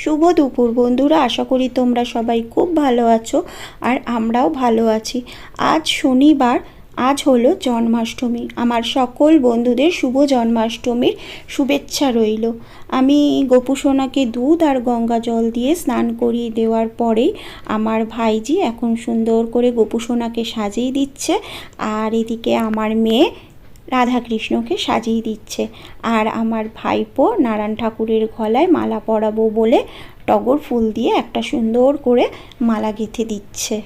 শুভ দুপুর বন্ধুরা, আশা করি তোমরা সবাই খুব ভালো আছো আর আমরাও ভালো আছি। আজ শনিবার, আজ হলো জন্মাষ্টমী। আমার সকল বন্ধুদের শুভ জন্মাষ্টমীর শুভেচ্ছা রইল। আমি গোপুসোনাকে দুধ আর গঙ্গা জল দিয়ে স্নান করিয়ে দেওয়ার পরেই আমার ভাইজি এখন সুন্দর করে গোপুসোনাকে সাজিয়ে দিচ্ছে। আর এদিকে আমার মেয়ে রাধাকৃষ্ণকে সাজিয়ে দিচ্ছে। আর আমার ভাইপো নারায়ণ ঠাকুরের গলায় মালা পরাবো বলে টগর ফুল দিয়ে একটা সুন্দর করে মালা গেঁথে দিচ্ছে।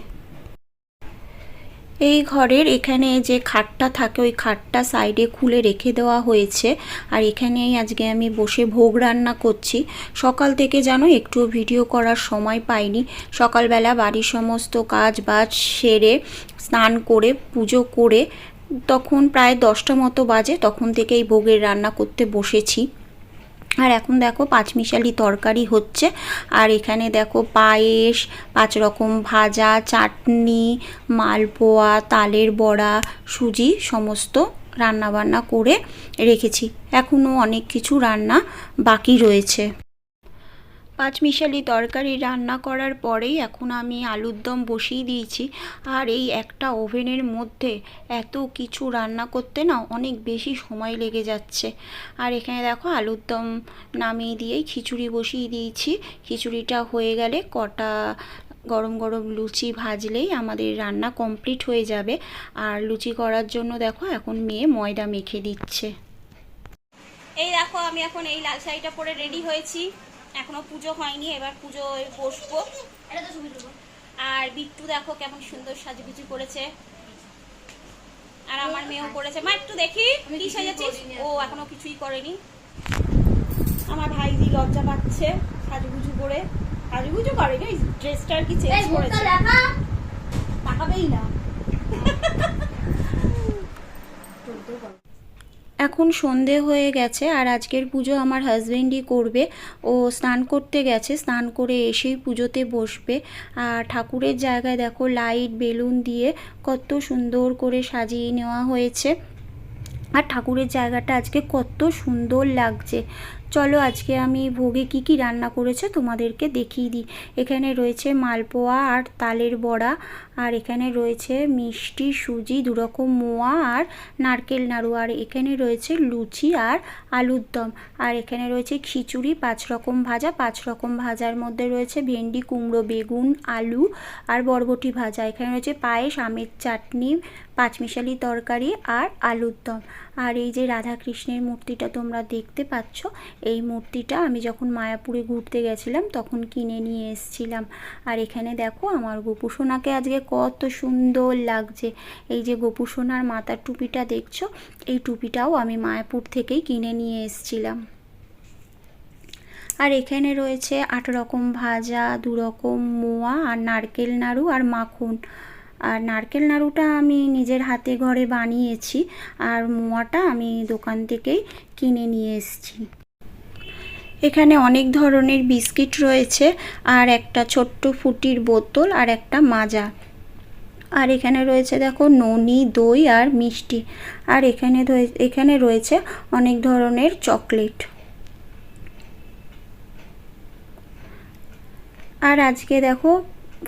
এই ঘরের এখানে যে খাটটা থাকে, ওই খাটটা সাইডে খুলে রেখে দেওয়া হয়েছে। আর এখানেই আজকে আমি বসে ভোগ রান্না করছি। সকাল থেকে জানো একটু ভিডিও করার সময় পাইনি। সকালবেলা বাড়ির সমস্ত কাজ বাজ সেরে স্নান করে, পুজো করে তখন প্রায় দশটা মতো বাজে, তখন থেকেই ভোগের রান্না করতে বসেছি। আর এখন দেখো পাঁচমিশালি তরকারি হচ্ছে। আর এখানে দেখো পায়েস, পাঁচ রকম ভাজা, চাটনি, মালপোয়া, তালের বড়া, সুজি সমস্ত রান্না বান্না করে রেখেছি। এখনও অনেক কিছু রান্না বাকি রয়েছে। পাঁচমিশালি তরকারি রান্না করার পরেই এখন আমি আলুর দম বসিয়ে দিয়েছি। আর এই একটা ওভেনের মধ্যে এত কিছু রান্না করতে না অনেক বেশি সময় লেগে যাচ্ছে। আর এখানে দেখো আলুর দম নামিয়ে দিয়েই খিচুড়ি বসিয়ে দিয়েছি। খিচুড়িটা হয়ে গেলে কটা গরম গরম লুচি ভাজলেই আমাদের রান্না কমপ্লিট হয়ে যাবে। আর লুচি করার জন্য দেখো এখন মেয়ে ময়দা মেখে দিচ্ছে। এই দেখো আমি এখন এই লাল শাড়িটা পরে রেডি হয়েছি। এখনও পুজো হয়নি এবার পুজোয় বসবো। আর বিট্টু দেখো কেমন সুন্দর সাজুগুজু করেছে। আর আমার মেয়েও করেছে। মা একটু দেখি কি সাজাচ্ছিস? ও এখনও। কিছুই করেনি। আমার ভাই ভাইজি লজ্জা পাচ্ছে সাজুগুজু করে। সাজুগুজু করেনি ওই ড্রেসটা আর কি চেঞ্জ করেছে? তাকাবেই না। এখন সন্ধে হয়ে গেছে আর আজকের পুজো আমার হাজব্যান্ডই করবে। ও স্নান করতে গেছে, স্নান করে এসেই পুজোতে বসবে। আর ঠাকুরের জায়গায় দেখো লাইট, বেলুন দিয়ে কত সুন্দর করে সাজিয়ে নেওয়া হয়েছে। আর ঠাকুরের জায়গাটা আজকে কত সুন্দর লাগছে। চলো আজকে আমি ভোগে কি কি রান্না করেছে তোমাদেরকে দেখিয়ে দিই। এখানে রয়েছে মালপোয়া আর তালের বড়া, আর এখানে রয়েছে মিষ্টি, সুজি, দুরকম মোয়া আর নারকেল নাড়ু, আর এখানে রয়েছে লুচি আর আলুর দম। আর এখানে রয়েছে খিচুড়ি, পাঁচ রকম ভাজা, পাঁচ রকম ভাজার মধ্যে রয়েছে ভেন্ডি, কুমড়ো, বেগুন, আলু আর বরবটি ভাজা। এখানে রয়েছে পায়েস, আমের চাটনি, পাঁচমিশালি তরকারি আর আলুর দম। আর এই যে রাধাকৃষ্ণের মূর্তিটা তোমরা দেখতে পাচ্ছ, এই মূর্তিটা আমি যখন মায়াপুরে ঘুরতে গেছিলাম তখন কিনে নিয়ে এসছিলাম। আর এখানে দেখো আমার গোপুসোনাকে আজকে কত সুন্দর লাগছে। এই যে গোপুসোনার মাথার টুপিটা দেখছ, এই টুপিটাও আমি মায়াপুর থেকেই কিনে নিয়ে এসছিলাম। আর এখানে রয়েছে আট রকম ভাজা, দু রকম মোয়া, আর নারকেল নাড়ু, আর মাখন। আর নারকেল নাড়ুটা আমি নিজের হাতে ঘরে বানিয়েছি আর মোয়াটা আমি দোকান থেকেই কিনে নিয়ে এসেছি। এখানে অনেক ধরনের বিস্কিট রয়েছে আর একটা ছোট্ট ফুটির বোতল আর একটা মাজা। আর এখানে রয়েছে দেখো ননি, দই আর মিষ্টি। আর এখানে এখানে রয়েছে অনেক ধরনের চকলেট। আর আজকে দেখো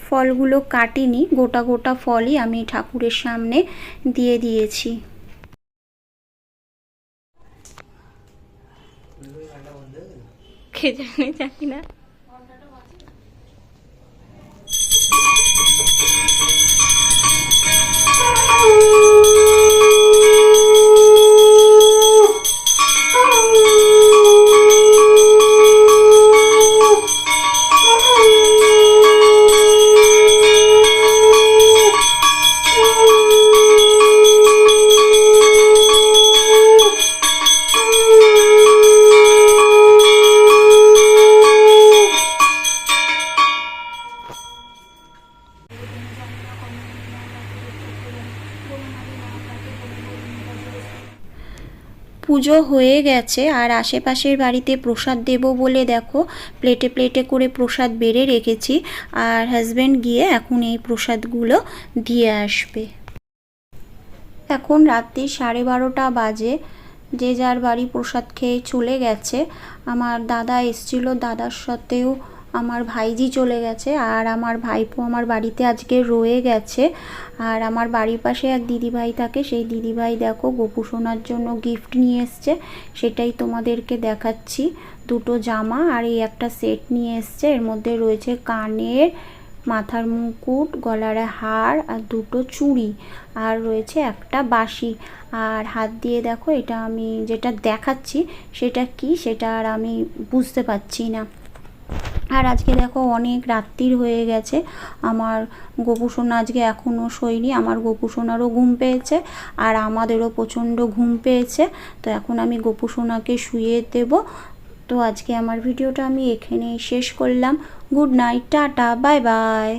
ফলগুলো কাটিনি গোটা গোটা ফলই আমি ঠাকুরের সামনে দিয়ে দিয়েছি। খেজানি জানে না। পুজো হয়ে গেছে, আর আশেপাশের বাড়িতে প্রসাদ দেব বলে দেখো, প্লেটে প্লেটে করে প্রসাদ বেড়ে রেখেছি, আর হাজব্যান্ড গিয়ে এখন এই প্রসাদগুলো দিয়ে আসবে। এখন রাত্রি সাড়ে বারোটা বাজে, যে যার বাড়ি প্রসাদ খেয়ে চলে গেছে। আমার দাদা এসছিল, দাদার সাথেও আমার ভাইজি চলে গেছে আর আমার ভাইপো আমার বাড়িতে আজকে রয়ে গেছে। আর আমার বাড়ির পাশে এক দিদিভাই থাকে, সেই দিদিভাই দেখো গোপু সোনার জন্য গিফট নিয়ে এসছে। সেটাই তোমাদেরকে দেখাচ্ছি। দুটো জামা আর এই একটা সেট নিয়ে এসছে। এর মধ্যে রয়েছে কানের, মাথার মুকুট, গলার হার আর দুটো চুড়ি। আর রয়েছে একটা বাঁশি। আর হাত দিয়ে দেখো, এটা আমি যেটা দেখাচ্ছি সেটা কি সেটা আর আমি বুঝতে পারছি না। আর আজকে দেখো অনেক রাত্রির হয়ে গেছে। আমার গোপুসোনা আজকে এখনও শোয়নি, আমার গোপুসোনারও ঘুম পেয়েছে আর আমাদেরও প্রচণ্ড ঘুম পেয়েছে। তো এখন আমি গোপুসোনাকে শুয়ে দেব। তো আজকে আমার ভিডিওটা আমি এখানেই শেষ করলাম। Good night, tata, bye bye.